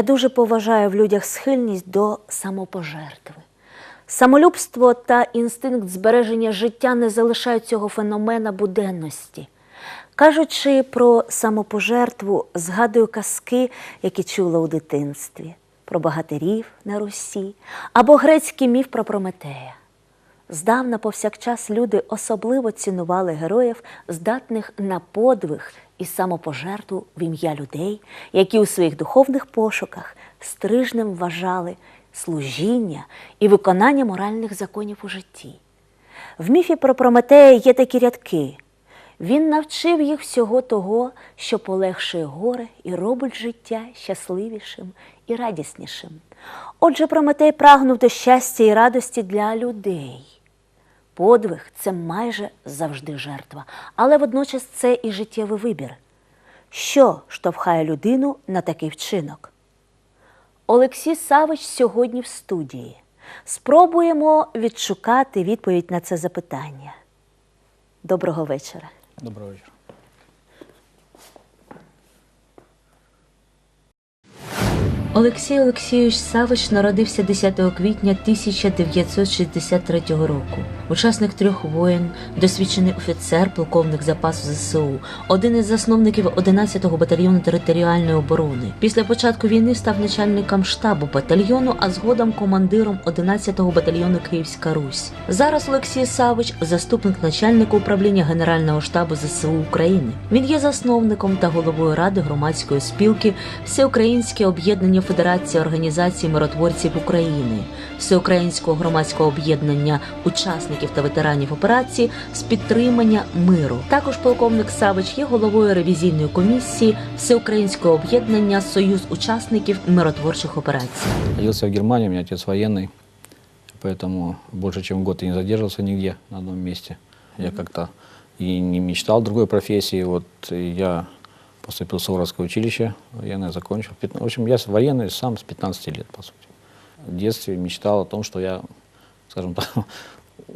Я дуже поважаю в людях схильність до самопожертви. Самолюбство та інстинкт збереження життя не залишають цього феномена буденності. Кажучи про самопожертву, згадую казки, які чула у дитинстві, про богатирів на Русі або грецький міф про Прометея. Здавна повсякчас люди особливо цінували героїв, здатних на подвиг і самопожертву в ім'я людей, які у своїх духовних пошуках стрижнем вважали служіння і виконання моральних законів у житті. В міфі про Прометея є такі рядки. Він навчив їх всього того, що полегшує горе і робить життя щасливішим і радіснішим. Отже, Прометей прагнув до щастя і радості для людей. Подвиг це майже завжди жертва, але водночас це і життєвий вибір. Що штовхає людину на такий вчинок? Олексій Савич сьогодні в студії. Спробуємо відшукати відповідь на це запитання. Доброго вечора. Доброго вечора. Олексій Олексійович Савич народився 10 квітня 1963 року. Учасник трьох воєн, досвідчений офіцер, полковник запасу ЗСУ, один із засновників 11-го батальйону територіальної оборони. Після початку війни став начальником штабу батальйону, а згодом командиром 11-го батальйону Київська Русь. Зараз Олексій Савич заступник начальника управління Генерального штабу ЗСУ України. Він є засновником та головою ради громадської спілки Всеукраїнське об'єднання Федерації організацій миротворців України, Всеукраїнського громадського об'єднання учасників та ветеранів операції з підтримання миру. Також полковник Савич є головою ревізійної комісії Всеукраїнського об'єднання Союз учасників миротворчих операцій. Родился в Германии, у меня отец военный, поэтому больше чем год я не задерживался нигде на одном месте. Я как-то и не мечтал о другой профессии. Вот и я поступил в Суворовское училище, военное закончил. Пят- В общем, я с- военный сам с 15 лет, по сути. В детстве мечтал о том, что я, скажем так,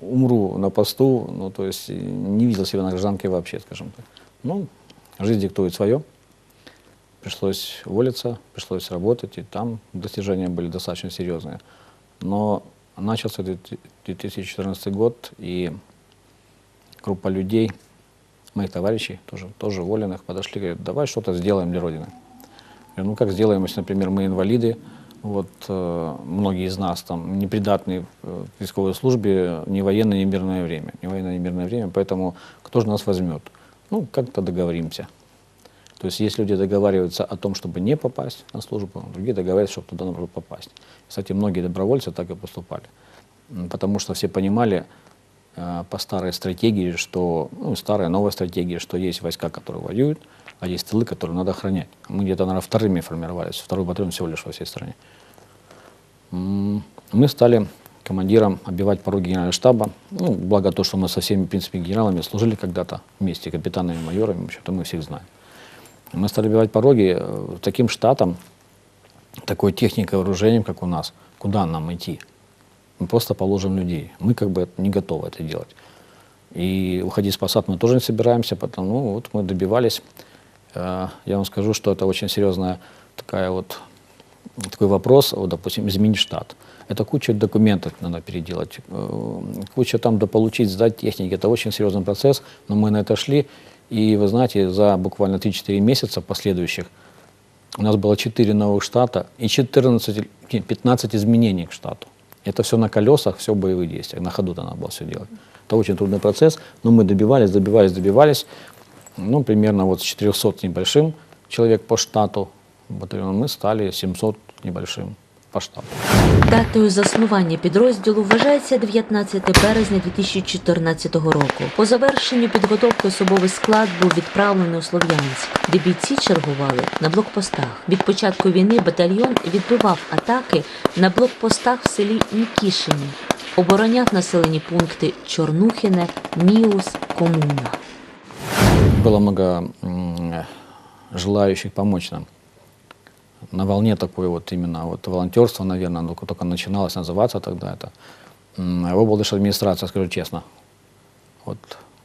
умру на посту, ну, то есть и не видел себя на гражданке вообще, скажем так. Ну, жизнь диктует свое. Пришлось уволиться, пришлось работать, и там достижения были достаточно серьезные. Но начался две- 2014 год, и группа людей, моих товарищей, тоже, тоже воленных, подошли, говорят, давай что-то сделаем для Родины. Я говорю, ну как сделаем, если, например, мы инвалиды, вот э, многие из нас там непридатные э, к войсковой службе ни военное, ни мирное время, ни военное, ни мирное время, поэтому кто же нас возьмет? Ну, как-то договоримся. То есть есть люди договариваются о том, чтобы не попасть на службу, другие договариваются, чтобы туда нужно попасть. Кстати, многие добровольцы так и поступали. Потому что все понимали э, по старой стратегии, что, ну, старая, новая стратегия, что есть войска, которые воюют, а есть тылы, которые надо охранять. Мы где-то, наверное, вторыми формировались, второй батальон всего лишь во всей стране. Мы стали командиром обивать пороги генерального штаба. Ну, благо то, что мы со всеми, в принципе, генералами служили когда-то вместе, капитанами, майорами, в общем-то, мы всех знаем. Мы стали бивать пороги э, таким штатом, такой техникой, вооружением, как у нас. Куда нам идти? Мы просто положим людей. Мы как бы не готовы это делать. И уходить спасать мы тоже не собираемся, потому ну, вот мы добивались. Э, Я вам скажу, что это очень серьезная такая вот такой вопрос, вот, допустим, изменить штат. Это куча документов надо переделать, э, куча там дополучить, сдать техники. Это очень серьезный процесс, но мы на это шли. И вы знаете, за буквально 3-4 месяца последующих у нас было 4 новых штата и 14, или 15 изменений к штату. Это все на колесах, все в боевых действиях. На ходу надо было все делать. Это очень трудный процесс, но мы добивались, добивались, добивались. Ну, примерно вот с 400 с небольшим человек по штату батальона мы стали 700 небольшим по штату. Датою заснування підрозділу вважається 19 березня 2014 року. По завершенню підготовки особовий склад був відправлений у Слов'янськ, де бійці чергували на блокпостах. Від початку війни батальйон відбивав атаки на блокпостах в селі Нікішині, обороняв населені пункти Чорнухіне, Міус, Комуна. Было много желающих помочь нам. На волне такой вот именно вот волонтерство, наверное, оно только начиналось называться тогда это. М, Облдыш администрация, скажу честно, вот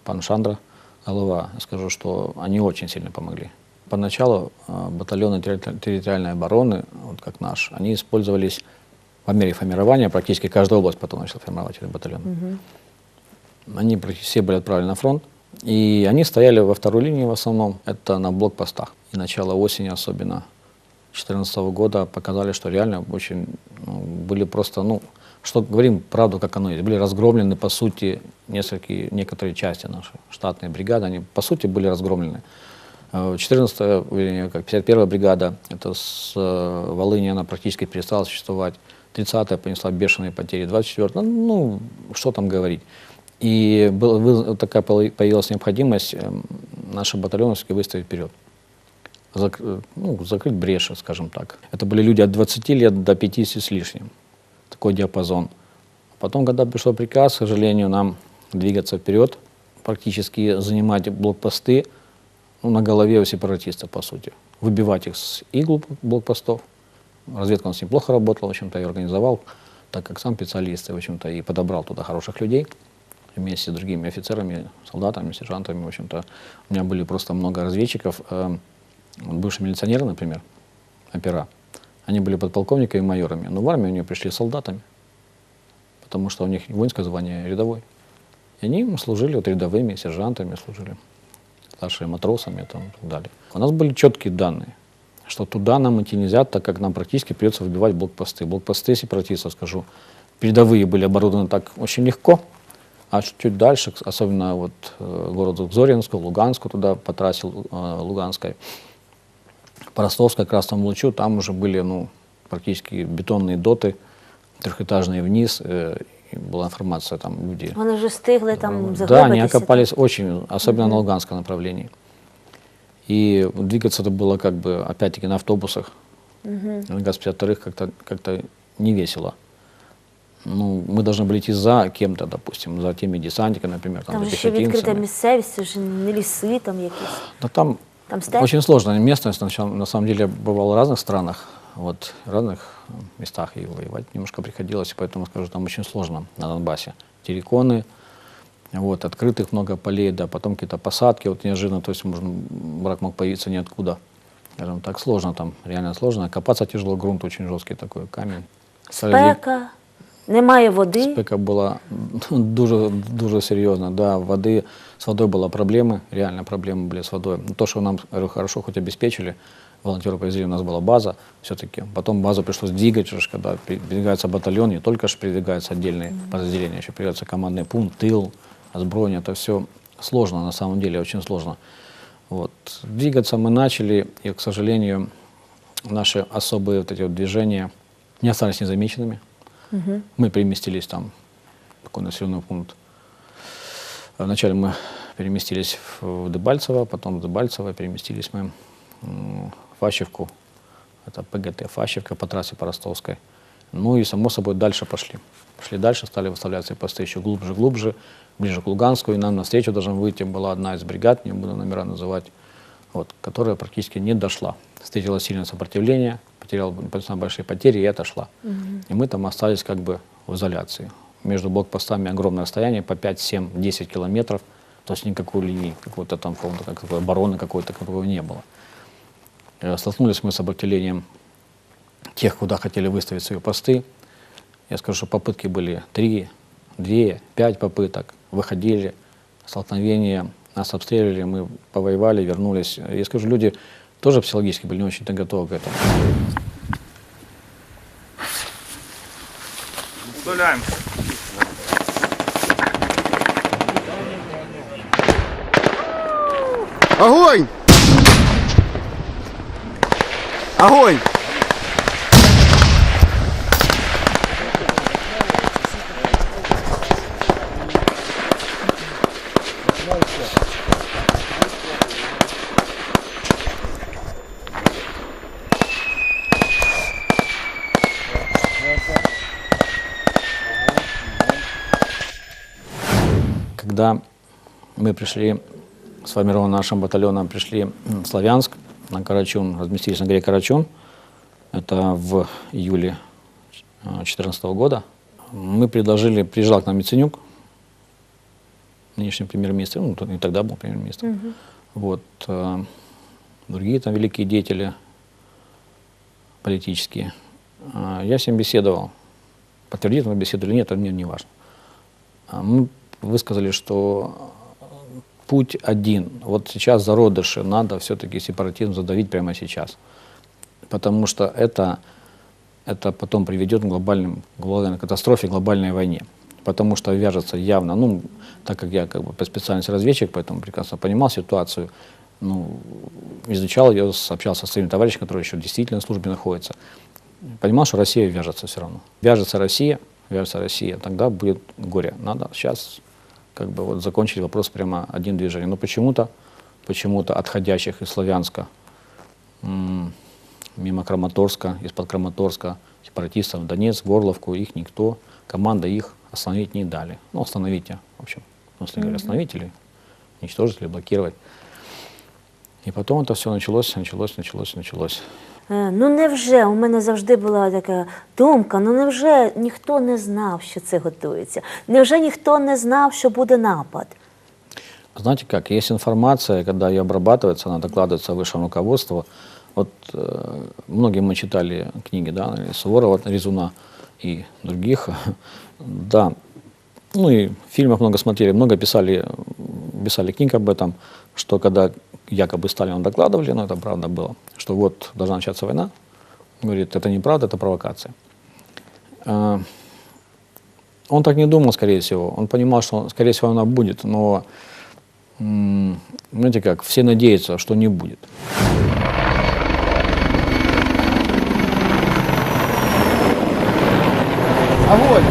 пан Шандра, голова, скажу, что они очень сильно помогли. поначалу э, батальоны территори- территориальной обороны, вот как наш, они использовались по мере формирования, практически каждая область потом начала формировать этот батальон. Они практи- все были отправлены на фронт, и они стояли во второй линии в основном, это на блокпостах. И начало осени особенно 2014 года показали, что реально очень ну, были просто, ну, что говорим правду, как оно есть, были разгромлены, по сути, несколько, некоторые части нашей штатной бригады, они, по сути, были разгромлены. Э, 14 вернее, как 51 бригада, это с э, Волыни, она практически перестала существовать. 30-я понесла бешеные потери, 24 ну, что там говорить. И был, вы- такая появи- появилась необходимость эм, наши батальоны выставить вперед. Зак- э, ну, закрыть бреши, скажем так. Это были люди от 20 лет до 50 с лишним. Такой диапазон. Потом, когда пришел приказ, к сожалению, нам двигаться вперед, практически занимать блокпосты ну, на голове у сепаратистов, по сути. Выбивать их с игл блокпостов. Разведка у нас неплохо работала, в общем-то, и организовал, так как сам специалист, в общем-то, и подобрал туда хороших людей вместе с другими офицерами, солдатами, сержантами, в общем-то. У меня были просто много разведчиков, э, вот бывшие милиционеры, например, опера. Они были подполковниками и майорами, но в армию они пришли солдатами, потому что у них воинское звание рядовой. И они служили вот рядовыми, сержантами служили, старшими матросами и так далее. У нас были четкие данные, что туда нам идти нельзя, так как нам практически придется выбивать блокпосты. Блокпосты сепаратистов, скажу, передовые были оборудованы так очень легко, а чуть дальше, особенно вот э, городу Зоринску, Луганску, туда по трассе э, Луганской, по Ростовской Красному Лучу, там уже были ну, практически бетонные доты, трехэтажные вниз, э, была информация, там люди Вони вже встигли там да, они окопались очень, особенно на Луганском направлении. И двигаться это было как бы, опять-таки, на автобусах. На ГАЗ-52 как-то как не весело Ну, мы должны были идти за кем-то, допустим, за теми десантиками, например, там, Там за же ще відкрита пехотинцами. місцевість, це ж не ліси там якісь. Да там Там степь? очень сложная местность. На самом- на самом деле бывал в разных странах, вот, в разных э, местах и воевать немножко приходилось, поэтому скажу, там очень сложно на Донбассе. Терриконы, вот, открытых много полей, да, потом какие-то посадки, вот неожиданно, то есть можно, враг мог появиться ниоткуда. Скажем так, сложно там, реально сложно. Копаться тяжело, грунт очень жесткий такой, камень. Среди- Спека, немає води. Спека була дуже, дуже серйозна. Да, води, з водою була проблеми, реально проблеми були з водою. Ну, То, що нам хорошо хоть обеспечили, волонтеры повезли, у нас была база все-таки. Потом базу пришлось двигать, уже, когда передвигается батальон, не только же передвигаются отдельные подразделения, еще передвигается командный пункт, тыл, озброение. Это все сложно, на самом деле, очень сложно. Вот. Двигаться мы начали, и, к сожалению, наши особые вот эти вот движения не остались незамеченными. Мы переместились там, такой населенный пункт. Вначале мы переместились в Дебальцево, потом в Дебальцево переместились мы в Фащевку. Это ПГТ Фащевка по трассе по Ростовской. Ну и, само собой, дальше пошли. Пошли дальше, стали выставлять свои посты еще глубже, глубже, ближе к Луганску. И нам навстречу должна выйти была одна из бригад, не буду номера называть, вот, которая практически не дошла. Встретила сильное сопротивление, потеряла достаточно большие потери и отошла. И мы там остались как бы в изоляции. Между блокпостами огромное расстояние, по 5, 7, 10 километров. То есть никакой линии, какой-то там какого-то, как такой обороны какой-то, какого не было. Э, Столкнулись мы с сопротивлением тех, куда хотели выставить свои посты. Я скажу, что попытки были три, две, пять попыток. Выходили, столкновения, нас обстреливали, мы повоевали, вернулись. Я скажу, люди тоже психологически были не очень-то готовы к этому. Удаляем. Огонь! Огонь! Когда мы пришли, сформированным нашим батальоном, пришли в Славянск, на Карачун, разместились на горе Карачун, это в июле 2014 года, мы предложили, приезжал к нам Миценюк, нынешний премьер-министр, ну, не тогда был премьер-министр, вот, э, другие там великие деятели политические. А, Я с ним беседовал. Подтвердит он беседу или нет, это мне не важно. Мы высказали, что путь один. Вот сейчас зародыши надо все-таки сепаратизм задавить прямо сейчас. Потому что это, это потом приведет к глобальным, глобальной катастрофе, глобальной войне. Потому что вяжется явно, ну, так как я как бы по специальности разведчик, поэтому прекрасно понимал ситуацию, ну, изучал ее, общался с своими товарищами, которые еще действительно в службе находятся. Понимал, что Россия вяжется все равно. Вяжется Россия, вяжется Россия, тогда будет горе. Надо сейчас как бы вот закончить вопрос прямо один движение. Но почему-то, почему-то отходящих из Славянска, мимо Краматорска, из-под Краматорска, сепаратистов в Донецк, Горловку, их никто, команда их остановить не дали. Ну, остановите, в общем, ну, если говоря, остановить или уничтожить, или блокировать. И потом это все началось, началось, началось, началось. Е, Ну невже у мене завжди була така думка, ну невже ніхто не знав, що це готується? Невже ніхто не знав, що буде напад? Знаете как, есть информация, когда ее обрабатывается, она докладывается высшему руководству. Вот э, многие мы читали книги, да, и Суворова, Резуна и других, да. Ну и в фильмах много смотрели, много писали, писали книг об этом, что когда якобы Сталину докладывали, но это правда было, что вот должна начаться война, говорит, это неправда, это провокация. А, он так не думал, скорее всего. Он понимал, что, скорее всего, она будет, но, знаете как, все надеются, что не будет. Огонь!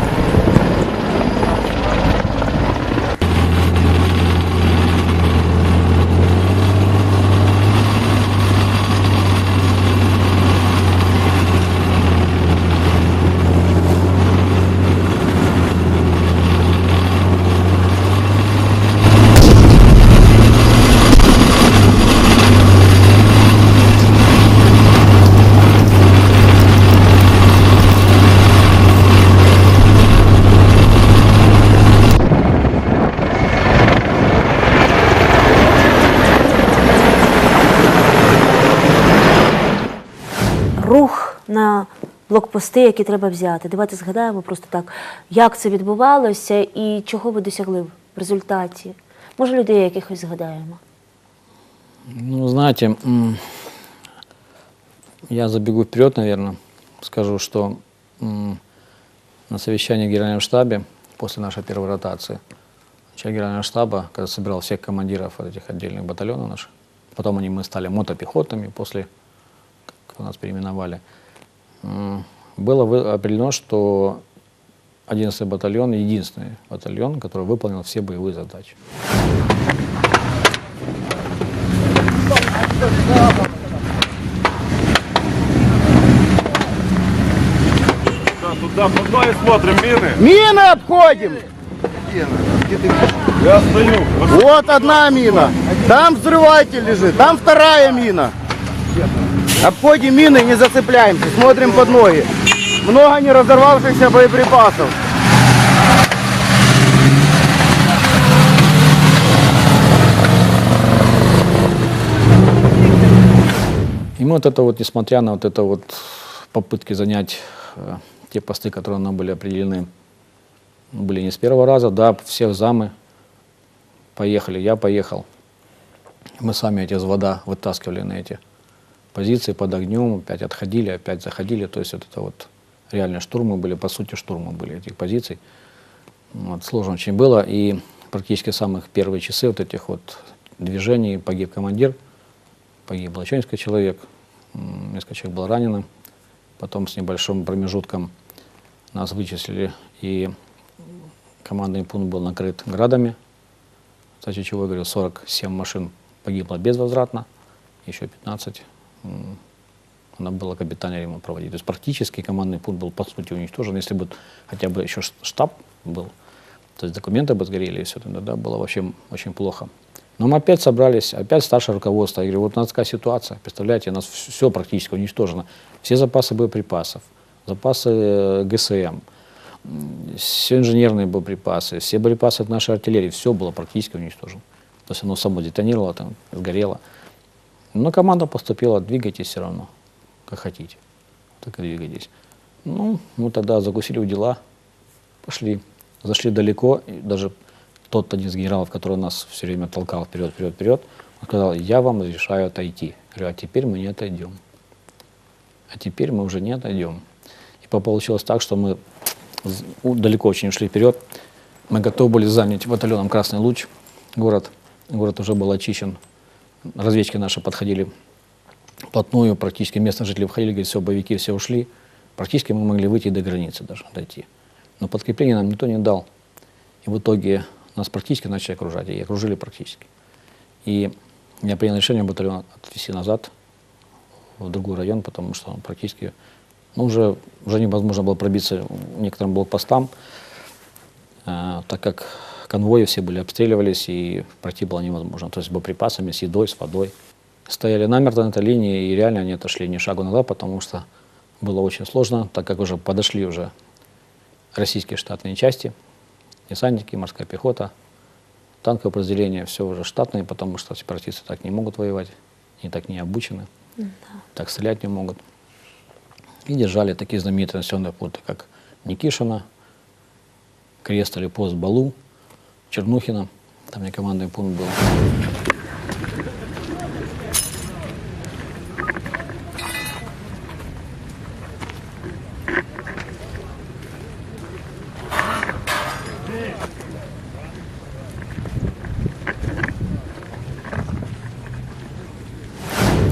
Рух на блокпости, які треба взяти. Давайте згадаємо просто так, як це відбувалося і чого ви досягли в результаті. Може, людей якихось згадаємо. Ну, знаете, м, я забегу вперед, наверное, скажу, что м, на совещании в Генеральном штабе после нашей первой ротации, начальник Генерального штаба, когда собирал всех командиров вот этих отдельных батальонов наших, потом они, мы стали мотопехотами после, как нас переименовали, м, было определено, что 11 батальон единственный батальон, который выполнил все боевые задачи. Да, туда по одной смотрим мины. Мины обходим! Я стою. Вот одна мина. Там взрыватель лежит. Там вторая мина. Обходим мины, не зацепляемся. Смотрим под ноги. Много не разорвавшихся боеприпасов. И мы вот это вот, несмотря на вот это вот попытки занять э, те посты, которые нам были определены, были не с первого раза, да, все в замы поехали, я поехал. Мы сами эти вода вытаскивали на эти позиции под огнем, опять отходили, опять заходили, то есть вот это вот реально штурмы были, по сути штурмы были этих позиций. Вот, сложно очень было, и практически самых первые часы вот этих вот движений погиб командир, погибло еще несколько человек, несколько человек было ранено. Потом с небольшим промежутком нас вычислили, и командный пункт был накрыт градами. Кстати, чего я говорил, 47 машин погибло безвозвратно, еще 15 м, надо было капитальный ремонт проводить. То есть практически командный пункт был по сути уничтожен. Если бы хотя бы еще штаб был, то есть документы бы сгорели, и все, тогда да, было вообще очень плохо. Но мы опять собрались, опять старшее руководство. Я говорю, вот у нас такая ситуация, представляете, у нас все практически уничтожено. Все запасы боеприпасов, запасы э, ГСМ, все инженерные боеприпасы, все боеприпасы от нашей артиллерии, все было практически уничтожено. То есть оно само детонировало, там, сгорело. Но команда поступила, двигайтесь все равно, как хотите. Так и двигайтесь. Ну, мы тогда закусили у дела, пошли. Зашли далеко, и даже тот один из генералов, который нас все время толкал вперед, вперед, вперед, он сказал, я вам разрешаю отойти. Я говорю, а теперь мы не отойдем. А теперь мы уже не отойдем. И по- получилось так, что мы далеко очень ушли вперед. Мы готовы были занять батальоном «Красный луч» город. Город уже был очищен. Разведчики наши подходили вплотную, практически местные жители входили, говорят, все, боевики все ушли. Практически мы могли выйти до границы даже, дойти. Но подкрепление нам никто не дал. И в итоге нас практически начали окружать, и окружили практически. И я принял решение батальон отвести назад в другой район, потому что он практически ну, уже, уже невозможно было пробиться некоторым блокпостам, э, так как конвои все были обстреливались, и пройти было невозможно. То есть с боеприпасами, с едой, с водой. Стояли намертво на этой линии, и реально они отошли ни шагу назад, потому что было очень сложно, так как уже подошли уже российские штатные части, десантники, морская пехота, танковое подразделение, все уже штатные, потому что сепаратисты так не могут воевать, они так не обучены, так стрелять не могут. И держали такие знаменитые населенные пункты, как Никишина, Крест или пост Балу, Чернухина, там мне командный пункт был.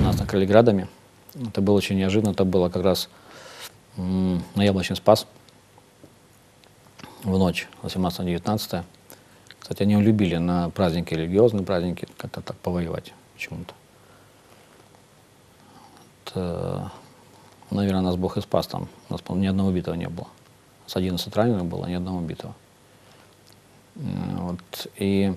нас накрыли градами. Это было очень неожиданно. Это было как раз на Яблочный Спас в ночь 18 на 19 Кстати, они любили на праздники, религиозные праздники, как-то так повоевать почему-то. Вот, наверное, нас Бог и спас там. У нас, ни одного убитого не было. С 11 раненых было, ни одного убитого. Вот, и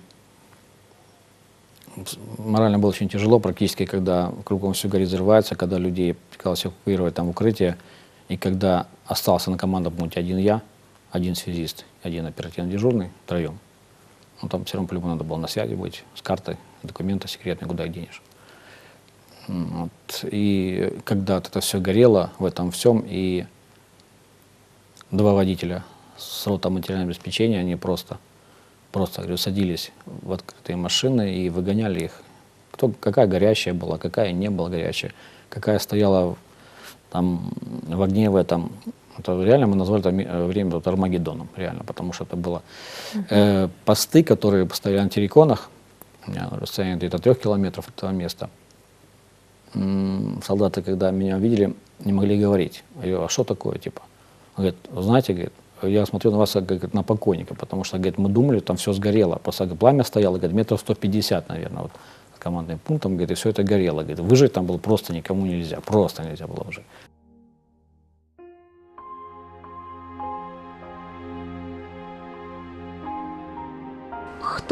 морально было очень тяжело практически, когда кругом все горит, взрывается, когда людей пыталось эвакуировать там укрытие, и когда остался на командном пункте один я, один связист, один оперативно дежурный, втроем. Ну, там все равно по-любому надо было на связи быть, с картой, документы секретные, куда их денешь. Вот. И когда это все горело в этом всем, и два водителя с рота материального обеспечения, они просто просто говорю, садились в открытые машины и выгоняли их. Кто, какая горящая была, какая не была горящая, какая стояла там в огне в этом. Это реально мы назвали это время вот Армагеддоном, реально, потому что это было э, посты, которые стояли на терриконах, расстоянии где-то трех километров от этого места. М, Солдаты, когда меня видели, не могли говорить. Я говорю, а что такое, типа? Он говорит, «Вы знаете, говорит, я смотрю на вас как на покойника, потому что, говорит, мы думали, там все сгорело. Просто говорит, пламя стояло, говорит, метров 150, наверное, вот командным пунктом, говорит, и все это горело. Говорит, выжить там было просто никому нельзя, просто нельзя было выжить.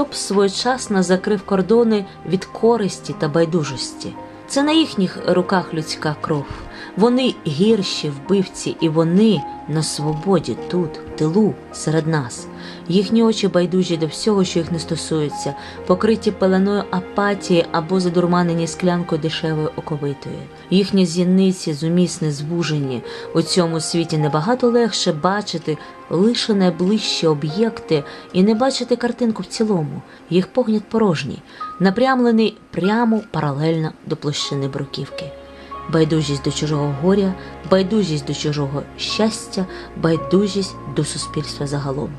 Б своєчасно закрив кордони від користі та байдужості? Це на їхніх руках людська кров. Вони гірші вбивці, і вони на свободі тут, тилу, серед нас. Їхні очі байдужі до всього, що їх не стосується, покриті пеленою апатії або задурманені склянкою дешевої оковитої. Їхні зіниці зумісне звужені. У цьому світі набагато легше бачити лише найближчі об'єкти і не бачити картинку в цілому. Їх погляд порожній, напрямлений прямо паралельно до площини бруківки. Байдужість до чужого горя, байдужість до чужого щастя, байдужість до суспільства загалом.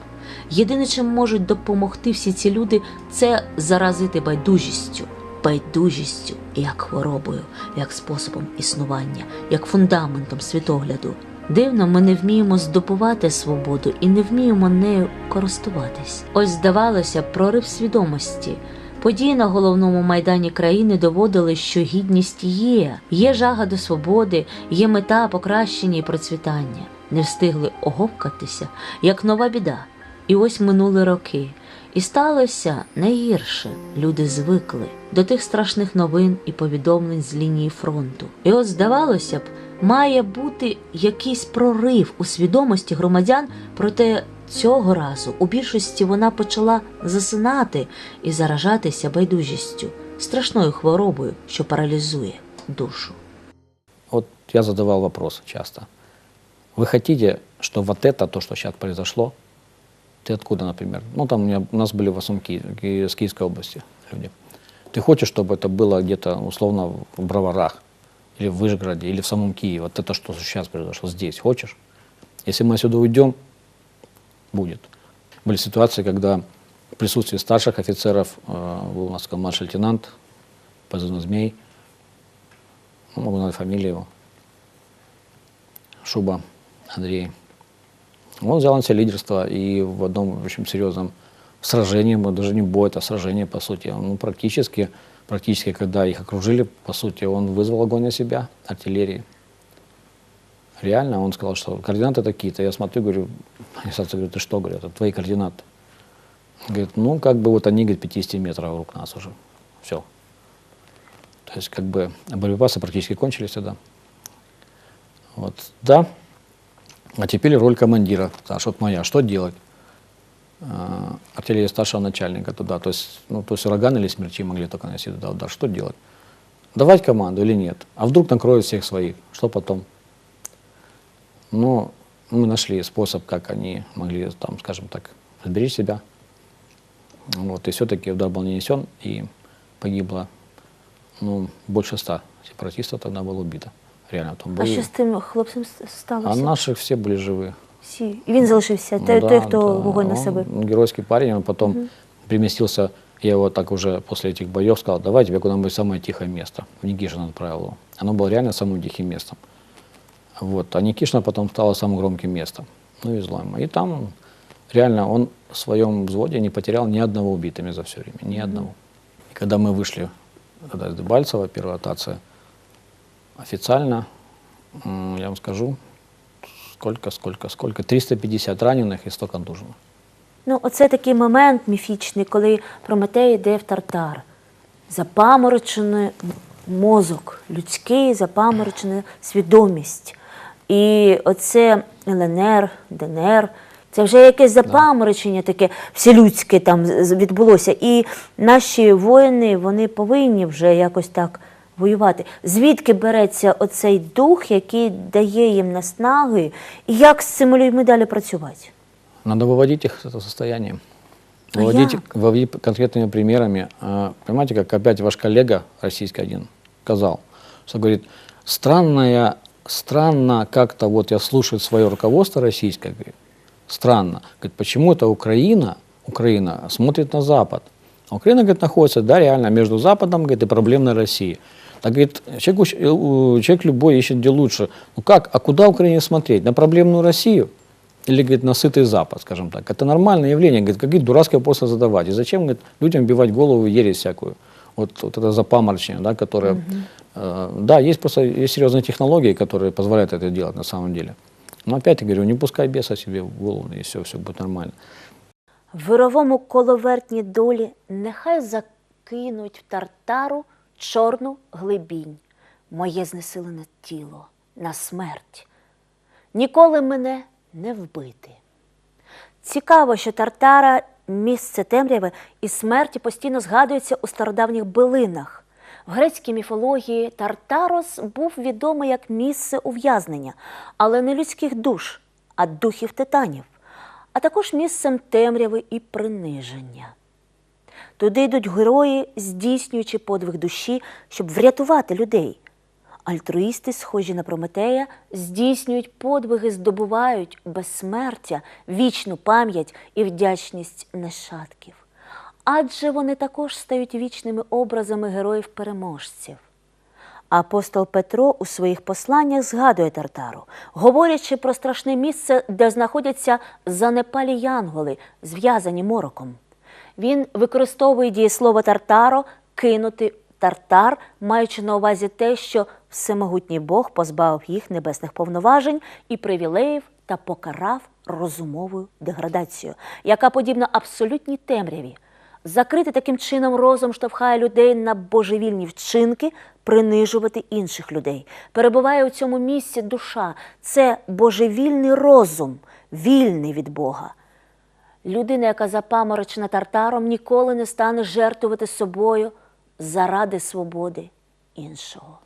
Єдине, чим можуть допомогти всі ці люди, це заразити байдужістю, байдужістю як хворобою, як способом існування, як фундаментом світогляду. Дивно, ми не вміємо здобувати свободу і не вміємо нею користуватись. Ось здавалося, прорив свідомості. Події на головному майдані країни доводили, що гідність є, є жага до свободи, є мета покращення і процвітання. Не встигли оговкатися, як нова біда. І ось минули роки. І сталося найгірше. Люди звикли до тих страшних новин і повідомлень з лінії фронту. І от здавалося б, має бути якийсь прорив у свідомості громадян, проте цього разу у більшості вона почала засинати і заражатися байдужістю. страшною хворобою, що паралізує душу. Вот я задавал вопрос часто. Вы хотите, что вот это, то, что сейчас произошло, ты откуда, например? Ну, там у, меня, у нас были в основном Ки- Ки- с Киевской области люди. Ты хочешь, чтобы это было где-то, условно, в Броварах, или в Вышгороде, или в самом Киеве? Вот это, что сейчас произошло здесь, хочешь? Если мы отсюда уйдем, будет. Были ситуации, когда в присутствии старших офицеров, э, был у нас младший лейтенант, позывной «Змей», ну, могу назвать фамилию его, Шуба Андрей. Он взял на себя лидерство и в одном очень серьезном сражении, мы даже не бой, это сражение, по сути, ну, практически, практически, когда их окружили, по сути, он вызвал огонь на себя, артиллерии. Реально, он сказал, что координаты такие-то. Я смотрю, говорю, Александр говорит, ты что, говорю, это твои координаты. Говорит, ну, как бы вот они, говорит, 50 метров вокруг нас уже. Все. То есть, как бы, боеприпасы практически кончились тогда. Вот, да. А теперь роль командира, Саш, вот моя. Что делать? А, Артиллерия старшего начальника туда. То есть, ну, то есть ураган или смерчи могли только носить туда удар. Что делать? Давать команду или нет? А вдруг накроют всех своих? Что потом? Ну, мы нашли способ, как они могли, там, скажем так, сберечь себя. Вот, и все-таки удар был нанесен, и погибло ну, больше ста сепаратистов тогда было убито. Реально, в том А бою. що з тим хлопцем с- А сталося? наших все были живы. Всі. І він залишився, Ну той, да, той хто да. вогонь на Он себе. Геройский парень, он потом переместился, я его так уже после этих боев сказал, давай тебе куда-нибудь самое тихое место. В Никишин отправил его. Оно было реально самым тихим местом. Вот. А Никишина потом стало самым громким местом. Ну, везло ему. И там он, реально он в своем взводе не потерял ни одного убитыми за все время. Ни одного. И когда мы вышли, когда из Дебальцева, первая ротация, официально, м, я вам скажу, сколько, сколько, сколько, 350 раненых и 100 контуженных. Ну, оце такий момент міфічний, коли Прометей йде в тартар. Запаморочений м- мозок, людський, запаморочена свідомість. І оце ЛНР, ДНР, це вже якесь запаморочення таке вселюдське там з- з- відбулося. І наші воїни вони повинні вже якось так воювати. Звідки береться оцей дух, який дає їм наснаги, і як з цими людьми далі працювати? Надо выводить их из этого состояния. А Выводить, як? выводить конкретными примерами. А, Понимаете, как опять ваш коллега российский один сказал, что говорит, странная, странно как-то вот я слушаю свое руководство российское, говорит, странно. Говорит, почему это Украина, Украина смотрит на Запад? А Украина, говорит, находится, да, реально между Западом, говорит, и проблемной Россией. Так, говорит, человек, э, человек любой ищет где лучше. Ну как, а куда Украине смотреть? На проблемную Россию? Или, говорит, на сытый Запад, скажем так. Это нормальное явление. Говорит, какие дурацкие вопросы задавать. И зачем, говорит, людям бивать голову ересь всякую? Вот, вот это запаморочение, да, которое... э, да, есть просто есть серьезные технологии, которые позволяют это делать на самом деле. Но опять я говорю, не пускай беса себе в голову, и все, все будет нормально. В вировому коловертні долі нехай закинуть в тартару чорну глибінь, моє знесилене тіло на смерть. Ніколи мене не вбити. Цікаво, що Тартара місце темряви і смерті постійно згадується у стародавніх билинах. В грецькій міфології Тартарос був відомий як місце ув'язнення, але не людських душ, а духів титанів, а також місцем темряви і приниження. Туди йдуть герої, здійснюючи подвиг душі, щоб врятувати людей. Альтруїсти, схожі на Прометея, здійснюють подвиги, здобувають безсмертя, вічну пам'ять і вдячність нащадків. Адже вони також стають вічними образами героїв-переможців. Апостол Петро у своїх посланнях згадує Тартару, говорячи про страшне місце, де знаходяться занепалі янголи, зв'язані мороком. Він використовує дієслово тартаро кинути тартар, маючи на увазі те, що всемогутній Бог позбавив їх небесних повноважень і привілеїв та покарав розумовою деградацією, яка подібна абсолютній темряві. Закрити таким чином розум штовхає людей на божевільні вчинки, принижувати інших людей. Перебуває у цьому місці душа. Це божевільний розум, вільний від Бога. Людина, яка запаморочена тартаром, ніколи не стане жертвувати собою заради свободи іншого.